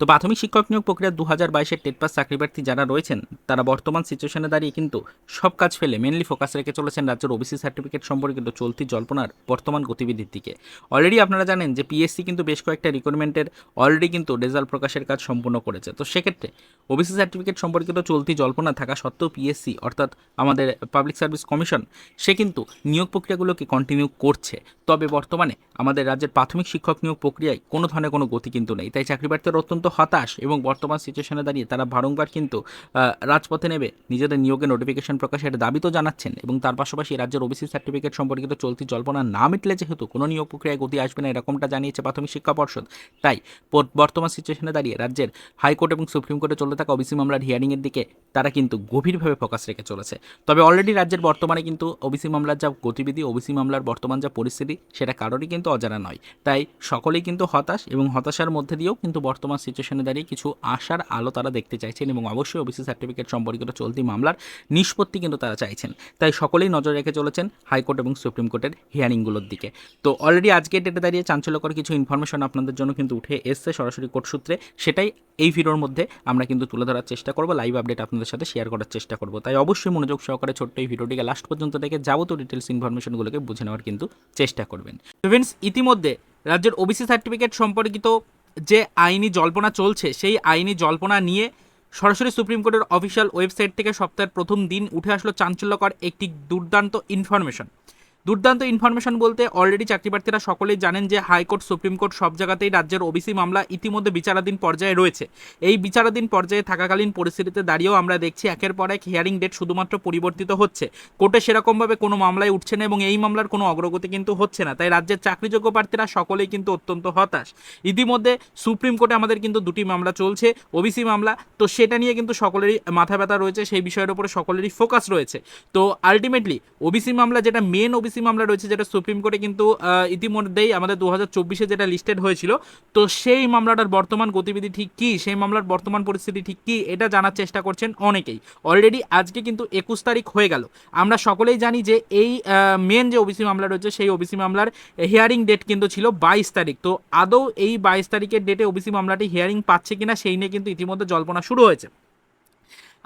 তো প্রাথমিক শিক্ষক নিয়োগ প্রক্রিয়া দু হাজার বাইশের টেট পাস চাকরি প্রার্থী যারা রয়েছেন, তারা বর্তমান সিচুয়েশনে দাঁড়িয়ে কিন্তু সব কাজ ফেলে। মেনলি ফোকাস রেখে চলেছেন রাজ্যের ওবিসি সার্টিফিকেট সম্পর্কিত চলতি জল্পনার বর্তমান গতিবিধির দিকে। অলরেডি আপনারা জানেন যে পিএসসি কিন্তু বেশ কয়েকটা রিক্রুটমেন্টের অলরেডি কিন্তু রেজাল্ট প্রকাশের কাজ সম্পূর্ণ করেছে। তো সেক্ষেত্রে ওবিসি সার্টিফিকেট সম্পর্কিত চলতি জল্পনা থাকা সত্ত্বেও পিএসসি অর্থাৎ আমাদের পাবলিক সার্ভিস কমিশন সে কিন্তু নিয়োগ প্রক্রিয়াগুলোকে কন্টিনিউ করছে। তবে বর্তমানে আমাদের রাজ্যের প্রাথমিক শিক্ষক নিয়োগ প্রক্রিয়ায় কোনো ধরনের কোনো গতি কিন্তু নেই। তাই চাকরি প্রার্থীরা অত্যন্ত হতাশ এবং বর্তমান সিচুয়েশনে দাঁড়িয়ে তারা বারংবার কিন্তু রাজপথে নেবে। নিজেদের নিয়োগের নোটিফিকেশন প্রকাশের দাবি তো জানাচ্ছেন এবং তার পাশাপাশি রাজ্যের ওবিসি সার্টিফিকেট সম্পর্কিত চলতি জল্পনা না মিটলে যেহেতু কোনো নিয়োগ প্রক্রিয়ায় গতি আসবে না এরকমটা জানিয়েছে প্রাথমিক শিক্ষা পর্ষদ। তাই বর্তমান সিচুয়েশনে দাঁড়িয়ে রাজ্যের হাইকোর্ট এবং সুপ্রিম কোর্টে চলতে থাকা ওবিসি মামলার হিয়ারিংয়ের দিকে তারা কিন্তু গভীরভাবে ফোকাস রেখে চলেছে। তবে অলরেডি রাজ্যের বর্তমানে কিন্তু ওবিসি মামলার যা গতিবিধি ওবিসি মামলার বর্তমান যা পরিস্থিতি, সেটা কারোরই কিন্তু অজানা নয়। তাই সকলেই কিন্তু হতাশ এবং হতাশার মধ্যে দিয়েও কিন্তু বর্তমান সিচুয়েশনে দাঁড়িয়ে কিছু আশার আলো তারা দেখতে চাইছেন এবং অবশ্যই ওবিসি সার্টিফিকেট সম্পর্কিত চলতি মামলার নিষ্পত্তি কিন্তু তারা চাইছেন। তাই সকলেই নজর রেখে চলেছেন হাইকোর্ট এবং সুপ্রিম কোর্টের হিয়ারিংগুলোর দিকে। তো অলরেডি আজকে ডেটে দাঁড়িয়ে চাঞ্চল্যকর কিছু ইনফরমেশন আপনাদের জন্য কিন্তু উঠে এসছে সরাসরি কোর্ট সূত্রে। সেটাই এই ভিডিওর মধ্যে আমরা কিন্তু তুলে ধরার চেষ্টা করব লাইভ আপডেট আপনাদের সাথে শেয়ার করার চেষ্টা করব। তাই অবশ্যই মনোযোগ সহকারে ছোট্ট এই ভিডিওটিকে লাস্ট পর্যন্ত দেখে যাবতীয় ডিটেলস ইনফরমেশনগুলোকে বুঝে নেওয়ার কিন্তু চেষ্টা করবেন। ইতিমধ্যে রাজ্যের ওবিসি সার্টিফিকেট সম্পর্কিত যে আইনি জল্পনা চলছে, সেই আইনি জল্পনা নিয়ে সরাসরি সুপ্রিম কোর্টের অফিসিয়াল ওয়েবসাইট থেকে সপ্তাহের প্রথম দিন উঠে আসলো চাঞ্চল্যকর একটি দুর্দান্ত ইনফরমেশন দুর্দান্ত ইনফরমেশন বলতে অলরেডি চাকরি প্রার্থীরা সকলেই জানেন যে হাইকোর্ট, সুপ্রিম কোর্ট সব জায়গাতেই রাজ্যের ওবিসি মামলা ইতিমধ্যে বিচারাধীন পর্যায়ে রয়েছে। এই বিচারাধীন পর্যায়ে থাকাকালীন পরিস্থিতিতে দাঁড়িয়েও আমরা দেখছি একের পর এক হিয়ারিং ডেট শুধুমাত্র পরিবর্তিত হচ্ছে। কোর্টে সেরকমভাবে কোনো মামলায় উঠছে না এবং এই মামলার কোনো অগ্রগতি কিন্তু হচ্ছে না। তাই রাজ্যের চাকরিযোগ্য প্রার্থীরা সকলেই কিন্তু অত্যন্ত হতাশ। ইতিমধ্যে সুপ্রিম কোর্টে আমাদের কিন্তু দুটি মামলা চলছে, ওবিসি মামলা। তো সেটা নিয়ে কিন্তু সকলেরই মাথা ব্যথা রয়েছে, সেই বিষয়ের উপরে সকলেরই ফোকাস রয়েছে। তো আলটিমেটলি ওবিসি মামলা যেটা মেন ওবিসি মামলা রয়েছে যেটা সুপ্রিম কোর্টে কিন্তু ইতিমধ্যেই আমাদের দু হাজার চব্বিশে যেটা লিস্টেড হয়েছিল, তো সেই মামলাটার বর্তমান গতিবিধি ঠিক কী? সেই মামলার বর্তমান পরিস্থিতি ঠিক কী? এটা জানার চেষ্টা করছেন অনেকেই। অলরেডি আজকে কিন্তু একুশ তারিখ হয়ে গেল। আমরা সকলেই জানি যে এই মেন যে ওবিসি মামলা রয়েছে, সেই ওবিসি মামলার হিয়ারিং ডেট কিন্তু ছিল বাইশ তারিখ। তো আদৌ এই বাইশ তারিখের ডেটে ওবিসি মামলাটি হিয়ারিং পাচ্ছে কিনা, সেই নিয়ে কিন্তু ইতিমধ্যে জল্পনা শুরু হয়েছে।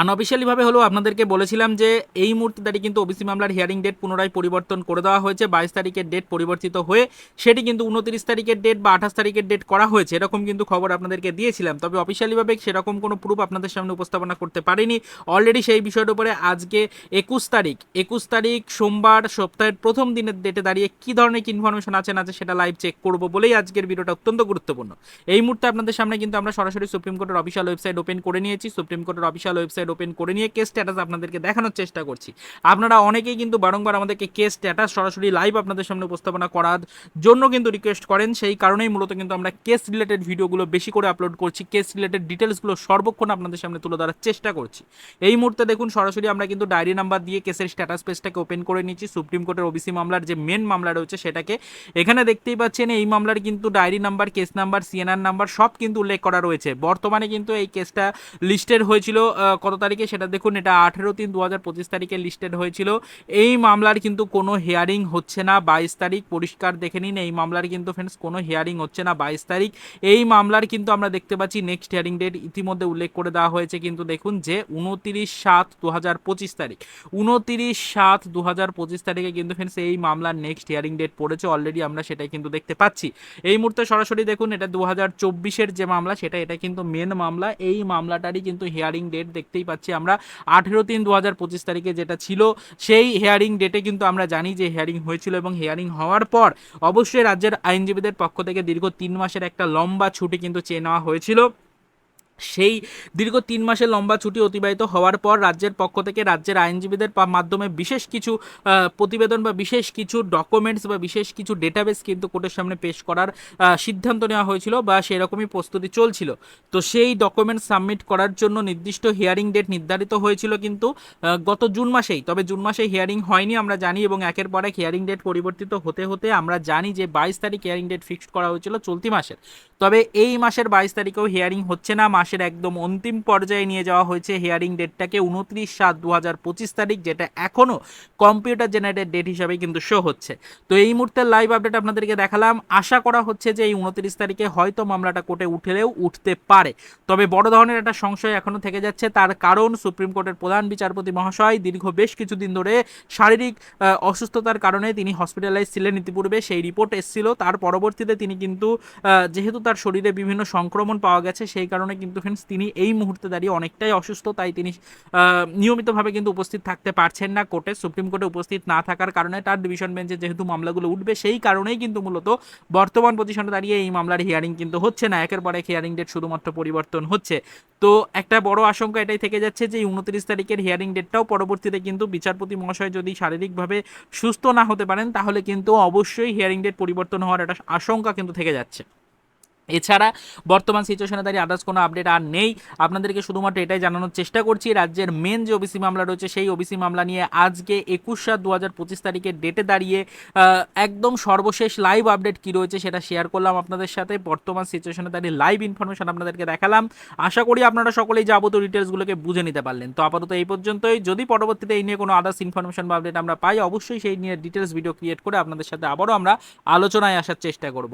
আনঅফিসিয়ালিভাবে হলেও আপনাদেরকে বলেছিলাম যে এই মুহূর্তে দাঁড়িয়ে কিন্তু ওবিসি মামলার হিয়ারিং ডেট পুনরায় পরিবর্তন করে দেওয়া হয়েছে। বাইশ তারিখের ডেট পরিবর্তিত হয়ে সেটি কিন্তু উনত্রিশ তারিখের ডেট বা আঠাশ তারিখের ডেট করা হয়েছে, এরকম কিন্তু খবর আপনাদেরকে দিয়েছিলাম। তবে অফিসিয়ালিভাবে সেরকম কোনো প্রুফ আপনাদের সামনে উপস্থাপনা করতে পারিনি। অলরেডি সেই বিষয়ের উপরে আজকে একুশ তারিখ একুশ তারিখ সোমবার সপ্তাহের প্রথম দিনের ডেটে দাঁড়িয়ে কী ধরনের ইনফরমেশন আছে না আছে সেটা লাইভ চেক করব বলেই আজকের ভিডিওটা অত্যন্ত গুরুত্বপূর্ণ। এই মুহূর্তে আপনাদের সামনে কিন্তু আমরা সরাসরি সুপ্রিম কোর্টের অফিসিয়াল ওয়েবসাইট ওপেন করে নিয়েছি। সুপ্রিম কোর্টের অফিসিয়াল ওয়েবসাইট ওপেন করে নিয়ে কেস স্ট্যাটাস আপনাদেরকে দেখানোর চেষ্টা করছি। আপনারা অনেকেই কিন্তু বারংবার আমাদেরকে কেস স্ট্যাটাস সরাসরি লাইভ আপনাদের সামনে উপস্থাপনা করার জন্য কিন্তু রিকোয়েস্ট করেন। সেই কারণেই মূলত কিন্তু আমরা কেস রিলেটেড ভিডিওগুলো বেশি করে আপলোড করছি। কেস রিলেটেড ডিটেলসগুলো সর্বক্ষণ আপনাদের সামনে তুলে ধরার চেষ্টা করছি। এই মুহূর্তে দেখুন সরাসরি আমরা কিন্তু ডায়েরি নাম্বার দিয়ে কেসের স্ট্যাটাস পেজটাকে ওপেন করে নিচ্ছি। সুপ্রিম কোর্টের ওবিসি মামলার যে মেন মামলা রয়েছে সেটাকে। এখানে দেখতেই পাচ্ছেন এই মামলার কিন্তু diary number case number CNR number সব কিন্তু উল্লেখ করা রয়েছে। বর্তমানে কিন্তু এই কেসটা লিস্টেড হয়েছিল আহ, কত তারিখে, সেটা দেখুন, এটা আঠেরো তিন দু হাজার পঁচিশ তারিখে লিস্টেড হয়েছিল। এই মামলার কিন্তু কোনো হিয়ারিং হচ্ছে না বাইশ তারিখ, পরিষ্কার দেখে নিন, এই মামলার কিন্তু ফ্রেন্ডস কোনো হিয়ারিং হচ্ছে না বাইশ তারিখ। এই মামলার কিন্তু আমরা দেখতে পাচ্ছি নেক্সট হিয়ারিং ডেট ইতিমধ্যে উল্লেখ করে দেওয়া হয়েছে কিন্তু দেখুন যে উনতিরিশ সাত দু হাজার পঁচিশ তারিখ, উনতিরিশ সাত দু হাজার পঁচিশ তারিখে কিন্তু ফ্রেন্ডস এই মামলার নেক্সট হিয়ারিং ডেট পড়েছে অলরেডি আমরা সেটাই কিন্তু দেখতে পাচ্ছি। এই মুহূর্তে সরাসরি দেখুন, এটা দু হাজার চব্বিশের যে মামলা, সেটা, এটা কিন্তু মেন মামলা, এই মামলাটারই কিন্তু হিয়ারিং ডেট দেখতেই পাচ্ছি আমরা। আঠেরো তিন দু পঁচিশ তারিখে যেটা ছিল, সেই হেয়ারিং ডেটে কিন্তু আমরা জানি যে হিয়ারিং হয়েছিল এবং হিয়ারিং হওয়ার পর অবশ্যই রাজ্যের আইনজীবীদের পক্ষ থেকে দীর্ঘ তিন মাসের একটা লম্বা ছুটি কিন্তু চেয়ে নেওয়া হয়েছিল। সেই দীর্ঘ তিন মাসের লম্বা ছুটি অতিবাহিত হওয়ার পর রাজ্যের পক্ষ থেকে রাজ্যের আইনজীবীদের মাধ্যমে বিশেষ কিছু প্রতিবেদন বা বিশেষ কিছু ডকুমেন্টস বা বিশেষ কিছু ডেটাবেস কিন্তু কোর্টের সামনে পেশ করার সিদ্ধান্ত নেওয়া হয়েছিল বা সেরকমই প্রস্তুতি চলছিল। তো সেই ডকুমেন্টস সাবমিট করার জন্য নির্দিষ্ট হিয়ারিং ডেট নির্ধারিত হয়েছিল কিন্তু গত জুন মাসেই। তবে জুন মাসে হিয়ারিং হয়নি আমরা জানি এবং একের পর এক হিয়ারিং ডেট পরিবর্তিত হতে হতে আমরা জানি যে বাইশ তারিখ হিয়ারিং ডেট ফিক্সড করা হয়েছিল চলতি মাসের। তবে এই মাসের বাইশ তারিখেও হিয়ারিং হচ্ছে না মাসের একদম অন্তিম পর্যায়ে নিয়ে যাওয়া হয়েছে হিয়ারিং ডেটটাকে উনত্রিশ সাত দু হাজার পঁচিশ তারিখ, যেটা এখনও কম্পিউটার জেনারেটেড ডেট হিসাবে কিন্তু শো হচ্ছে। তো এই মুহূর্তে লাইভ আপডেট আপনাদেরকে দেখালাম। আশা করা হচ্ছে যে এই উনত্রিশ তারিখে হয়তো মামলাটা কোর্টে উঠলেও উঠতে পারে। তবে বড় ধরনের একটা সংশয় এখনও থেকে যাচ্ছে। তার কারণ সুপ্রিম কোর্টের প্রধান বিচারপতি মহাশয় দীর্ঘ বেশ কিছুদিন ধরে শারীরিক অসুস্থতার কারণে তিনি হসপিটালাইজ ছিলেন ইতিপূর্বে, সেই রিপোর্ট এসেছিল। তার পরবর্তীতে তিনি কিন্তু যেহেতু তার শরীরে বিভিন্ন সংক্রমণ পাওয়া গেছে, সেই কারণে কিন্তু ফ্রেন্ডস তিনি এই মুহূর্তে দাঁড়িয়ে অনেকটাই অসুস্থ, তাই তিনি নিয়মিতভাবে কিন্তু উপস্থিত থাকতে পারছেন না কোর্টে, সুপ্রিম কোর্টে উপস্থিত না থাকার কারণে তার ডিভিশন বেঞ্চে যেহেতু মামলাগুলো উঠবে, সেই কারণেই কিন্তু মূলত বর্তমান পজিশনে দাঁড়িয়ে এই মামলার হিয়ারিং কিন্তু হচ্ছে না। একের পর এক হিয়ারিং ডেট শুধুমাত্র পরিবর্তন হচ্ছে। তো একটা বড় আশঙ্কা এটাই থেকে যাচ্ছে যে উনত্রিশ তারিখের হিয়ারিং ডেটটাও পরবর্তীতে কিন্তু বিচারপতি মহাশয় যদি শারীরিকভাবে সুস্থ না হতে পারেন, তাহলে কিন্তু অবশ্যই হিয়ারিং ডেট পরিবর্তন হওয়ার একটা আশঙ্কা কিন্তু থেকে যাচ্ছে। এছাড়া বর্তমান সিচুয়েশনে দাঁড়িয়ে আদার্স কোনো আপডেট আর নেই। আপনাদেরকে শুধুমাত্র এটাই জানানোর চেষ্টা করছি, রাজ্যের মেন যে ওবিসি মামলা রয়েছে, সেই ওবিসি মামলা নিয়ে আজকে একুশ সাত দু হাজার পঁচিশ তারিখের ডেটে দাঁড়িয়ে একদম সর্বশেষ লাইভ আপডেট কী রয়েছে সেটা শেয়ার করলাম আপনাদের সাথে। বর্তমান সিচুয়েশনে দাঁড়িয়ে লাইভ ইনফরমেশন আপনাদেরকে দেখালাম। আশা করি আপনারা সকলেই যাবতীয় ডিটেলসগুলোকে বুঝে নিতে পারলেন। তো আপাতত এই পর্যন্তই। যদি পরবর্তীতে এই নিয়ে কোনো আদার্স ইনফরমেশন বা আপডেট আমরা পাই, অবশ্যই সেই নিয়ে ডিটেলস ভিডিও ক্রিয়েট করে আপনাদের সাথে আবারও আমরা আলোচনায় আসার চেষ্টা করব।